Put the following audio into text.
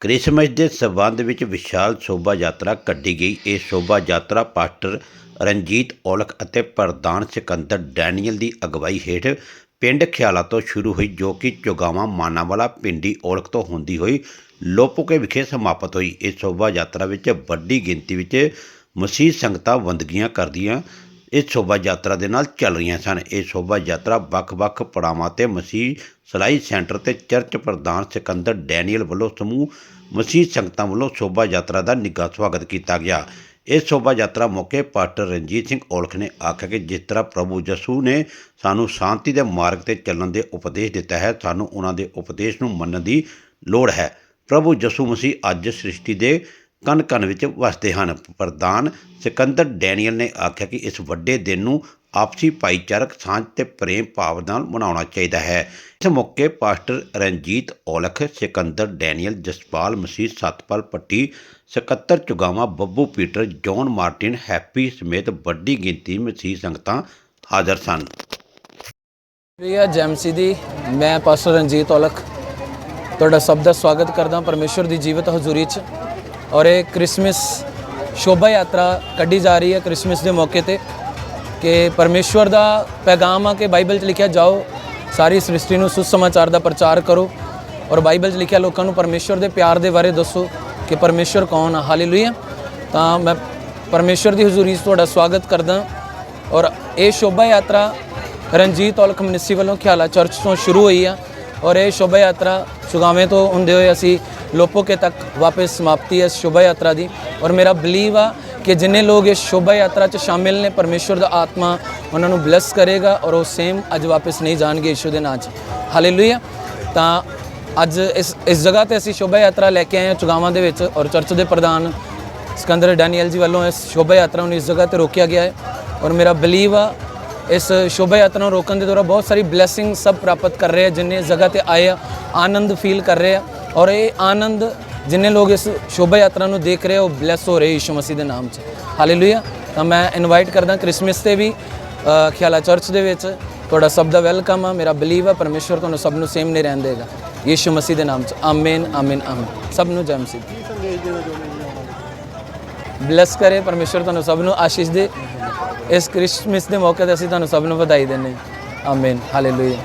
Christmas ਦੇ ਸਬੰਧ ਵਿੱਚ ਵਿਸ਼ਾਲ ਸ਼ੋਭਾ ਯਾਤਰਾ ਕੱਢੀ ਗਈ। ਇਹ ਸ਼ੋਭਾ ਯਾਤਰਾ ਪਾਸਟਰ ਰਣਜੀਤ ਔਲਖ ਅਤੇ ਪ੍ਰਧਾਨ ਸਿਕੰਦਰ ਡੈਨੀਅਲ ਦੀ ਅਗਵਾਈ ਹੇਠ ਪਿੰਡ ਖਿਆਲਾ ਤੋਂ ਸ਼ੁਰੂ ਹੋਈ, ਜੋ ਕਿ ਚੁਗਾਵਾਂ ਮਾਨਾਵਾਲਾ ਪਿੰਡੀ ਔਲਖ ਤੋਂ ਹੁੰਦੀ ਹੋਈ ਲੋਪੋਕੇ ਵਿਖੇ ਸਮਾਪਤ ਹੋਈ। ਇਸ ਸ਼ੋਭਾ ਯਾਤਰਾ ਵਿੱਚ ਵੱਡੀ ਗਿਣਤੀ ਵਿੱਚ ਮਸੀਹ ਸੰਗਤਾਂ ਵੰਦਗੀਆਂ ਕਰਦੀਆਂ ਇਸ ਸ਼ੋਭਾ ਯਾਤਰਾ ਦੇ ਨਾਲ ਚੱਲ ਰਹੀਆਂ ਸਨ। ਇਹ ਸ਼ੋਭਾ ਯਾਤਰਾ ਵੱਖ-ਵੱਖ ਪੜਾਵਾਂ ਤੇ ਮਸੀਹ ਸਲਾਈ ਸੈਂਟਰ ਤੇ ਚਰਚ ਪ੍ਰਧਾਨ ਸਿਕੰਦਰ ਡੈਨੀਅਲ ਵੱਲੋਂ ਸਮੂਹ ਮਸੀਹ ਸੰਗਤਾਂ ਵੱਲੋਂ ਸ਼ੋਭਾ ਯਾਤਰਾ ਦਾ ਨਿੱਘਾ ਸਵਾਗਤ ਕੀਤਾ ਗਿਆ। ਇਸ ਸ਼ੋਭਾ ਯਾਤਰਾ ਮੌਕੇ ਪਾਸਟਰ ਰਣਜੀਤ ਸਿੰਘ ਔਲਖ ਨੇ ਆਖਿਆ ਕਿ ਜਿਸ ਤਰ੍ਹਾਂ ਪ੍ਰਭੂ ਯਸੂ ਨੇ ਸਾਨੂੰ ਸ਼ਾਂਤੀ ਦੇ ਮਾਰਗ ਤੇ ਚੱਲਣ ਦੇ ਉਪਦੇਸ਼ ਦਿੱਤਾ ਹੈ, ਸਾਨੂੰ ਉਹਨਾਂ ਦੇ ਉਪਦੇਸ਼ ਨੂੰ ਮੰਨਣ ਦੀ ਲੋੜ ਹੈ। ਪ੍ਰਭੂ ਯਸੂ ਮਸੀਹ ਅੱਜ ਸ੍ਰਿਸ਼ਟੀ ਦੇ ਕਣ ਕਣ ਵਿੱਚ ਵਸਦੇ ਹਨ। ਪ੍ਰਧਾਨ ਸਿਕੰਦਰ ਡੈਨੀਅਲ ਨੇ ਆਖਿਆ ਕਿ ਇਸ ਵੱਡੇ ਦਿਨ ਨੂੰ ਆਪਸੀ ਭਾਈਚਾਰਕ ਸਾਂਝ ਤੇ ਪ੍ਰੇਮ ਭਾਵ ਨਾਲ ਮਨਾਉਣਾ ਚਾਹੀਦਾ ਹੈ। ਇਸ ਮੌਕੇ ਪਾਸਟਰ ਰਣਜੀਤ ਔਲਖ, ਸਿਕੰਦਰ ਡੈਨੀਅਲ, ਜਸਪਾਲ ਮਸੀਹ, ਸਤਪਾਲ ਪੱਟੀ ਸਕੱਤਰ Chugawa, Babbu Peter, John Martin, Happy ਸਮੇਤ ਵੱਡੀ ਗਿਣਤੀ ਮਸੀਹ ਸੰਗਤਾਂ ਹਾਜ਼ਰ ਸਨ। ਪ੍ਰਿਆ ਜੈਮਸੀ ਦੀ, ਮੈਂ ਪਾਸਟਰ ਰਣਜੀਤ ਔਲਖ। ਤੁਹਾਡਾ ਸਭ ਦਾ ਸਵਾਗਤ ਕਰਦਾ ਪਰਮੇਸ਼ਵਰ ਦੀ ਜੀਵਤ ਹਜ਼ੂਰੀ 'ਚ। ਔਰ ਇਹ ਕ੍ਰਿਸਮਸ ਸ਼ੋਭਾ ਯਾਤਰਾ ਕੱਢੀ ਜਾ ਰਹੀ ਹੈ ਕ੍ਰਿਸਮਸ ਦੇ ਮੌਕੇ ਤੇ ਕਿ ਪਰਮੇਸ਼ਵਰ ਦਾ ਪੈਗਾਮ ਆ ਕਿ ਬਾਈਬਲ 'ਚ ਲਿਖਿਆ, ਜਾਓ, ਸਾਰੀ ਸ੍ਰਿਸ਼ਟੀ ਨੂੰ ਸੁਸਮਾਚਾਰ ਦਾ ਪ੍ਰਚਾਰ ਕਰੋ ਔਰ ਬਾਈਬਲ 'ਚ ਲਿਖਿਆ ਲੋਕਾਂ ਨੂੰ ਪਰਮੇਸ਼ਵਰ ਦੇ ਪਿਆਰ ਦੇ ਬਾਰੇ ਦੱਸੋ ਕਿ ਪਰਮੇਸ਼ਵਰ ਕੌਣ ਆ। ਹਾਲੇਲੂਇਆ ਤਾਂ ਮੈਂ ਪਰਮੇਸ਼ਵਰ ਦੀ ਹਜ਼ੂਰੀ 'ਚ ਤੁਹਾਡਾ ਸਵਾਗਤ ਕਰਦਾ ਔਰ ਇਹ ਸ਼ੋਭਾ ਯਾਤਰਾ ਰਣਜੀਤ ਔਲਖ ਮਿਨਿਸਟਰੀ ਵੱਲੋਂ ਖਿਆਲਾ ਚਰਚ ਤੋਂ ਸ਼ੁਰੂ ਹੋਈ ਆ ਔਰ ਇਹ ਸ਼ੋਭਾ ਯਾਤਰਾ ਸੁਗਾਵੇਂ ਤੋਂ ਹੁੰਦੇ ਹੋਏ ਅਸੀਂ ਲੋਪੋਕੇ ਤੱਕ ਵਾਪਸ ਸਮਾਪਤੀ ਹੈ ਇਸ ਸ਼ੋਭਾ ਯਾਤਰਾ ਦੀ। ਔਰ ਮੇਰਾ ਬਲੀਵ ਆ ਕਿ ਜਿੰਨੇ ਲੋਕ ਇਸ ਸ਼ੋਭਾ ਯਾਤਰਾ 'ਚ ਸ਼ਾਮਿਲ ਨੇ ਪਰਮੇਸ਼ਵਰ ਦਾ ਆਤਮਾ ਉਹਨਾਂ ਨੂੰ ਬਲੈਸ ਕਰੇਗਾ ਔਰ ਉਹ ਸੇਮ ਅੱਜ ਵਾਪਸ ਨਹੀਂ ਜਾਣਗੇ ਯਿਸੂ ਦੇ ਨਾਂ 'ਚ। ਹਾਲੇਲੂਇਆ ਤਾਂ ਅੱਜ ਇਸ ਇਸ ਜਗ੍ਹਾ ਤੇ ਅਸੀਂ ਸ਼ੋਭਾ ਯਾਤਰਾ ਲੈ ਕੇ ਆਏ ਹਾਂ ਚੁਗਾਵਾਂ ਦੇ ਵਿੱਚ ਔਰ ਚਰਚ ਦੇ ਪ੍ਰਧਾਨ ਸਿਕੰਦਰ ਡੈਨੀਅਲ ਜੀ ਵੱਲੋਂ ਇਸ ਸ਼ੋਭਾ ਯਾਤਰਾ ਨੂੰ ਇਸ ਜਗ੍ਹਾ ਤੇ ਰੋਕਿਆ ਗਿਆ ਹੈ। ਔਰ ਮੇਰਾ ਬਲੀਵ ਆ, ਇਸ ਸ਼ੋਭਾ ਯਾਤਰਾ ਨੂੰ ਰੋਕਣ ਦੇ ਦੌਰਾਨ ਬਹੁਤ ਸਾਰੀ ਬਲੇਸਿੰਗ ਸਭ ਪ੍ਰਾਪਤ ਕਰ ਰਹੇ ਆ, ਜਿੰਨੇ ਇਸ ਜਗ੍ਹਾ ਤੇ ਆਏ ਆ, ਆਨੰਦ ਫੀਲ ਕਰ ਰਹੇ ਆ। ਔਰ ਇਹ ਆਨੰਦ ਜਿੰਨੇ ਲੋਕ ਇਸ ਸ਼ੋਭਾ ਯਾਤਰਾ ਨੂੰ ਦੇਖ ਰਹੇ ਆ ਉਹ ਬਲੈਸ ਹੋ ਰਹੇ ਯਿਸੂ ਮਸੀਹ ਦੇ ਨਾਮ 'ਚ। ਹਾਲੇਲੂਇਆ ਤਾਂ ਮੈਂ ਇਨਵਾਈਟ ਕਰਦਾ ਕ੍ਰਿਸਮਸ ਤੇ ਵੀ ਖਿਆਲਾ ਚਰਚ ਦੇ ਵਿੱਚ। ਤੁਹਾਡਾ ਸਭ ਦਾ ਵੈਲਕਮ ਆ। ਮੇਰਾ ਬਲੀਵ ਆ, ਪਰਮੇਸ਼ਵਰ ਤੁਹਾਨੂੰ ਸਭ ਨੂੰ ਸੇਮ ਨਹੀਂ ਰਹਿਣ ਦੇਗਾ। ਯਿਸੂ ਮਸੀਹ ਦੇ ਨਾਮ 'ਚ। ਆਮੀਨ ਆਮੀਨ ਆਮੀਨ ਸਭ ਨੂੰ ਜੈ ਮਸੀਹ। ਬਲੈਸ ਕਰੇ, ਪਰਮੇਸ਼ਵਰ ਤੁਹਾਨੂੰ ਸਭ ਨੂੰ ਆਸ਼ੀਸ਼ ਦੇ। ਇਸ ਕ੍ਰਿਸਮਸ ਦੇ ਮੌਕੇ ਤੇ ਅਸੀਂ ਤੁਹਾਨੂੰ ਸਭ ਨੂੰ ਵਧਾਈ ਦਿੰਦੇ ਹਾਂ। ਆਮੀਨ ਹਾਲੇਲੂਇਆ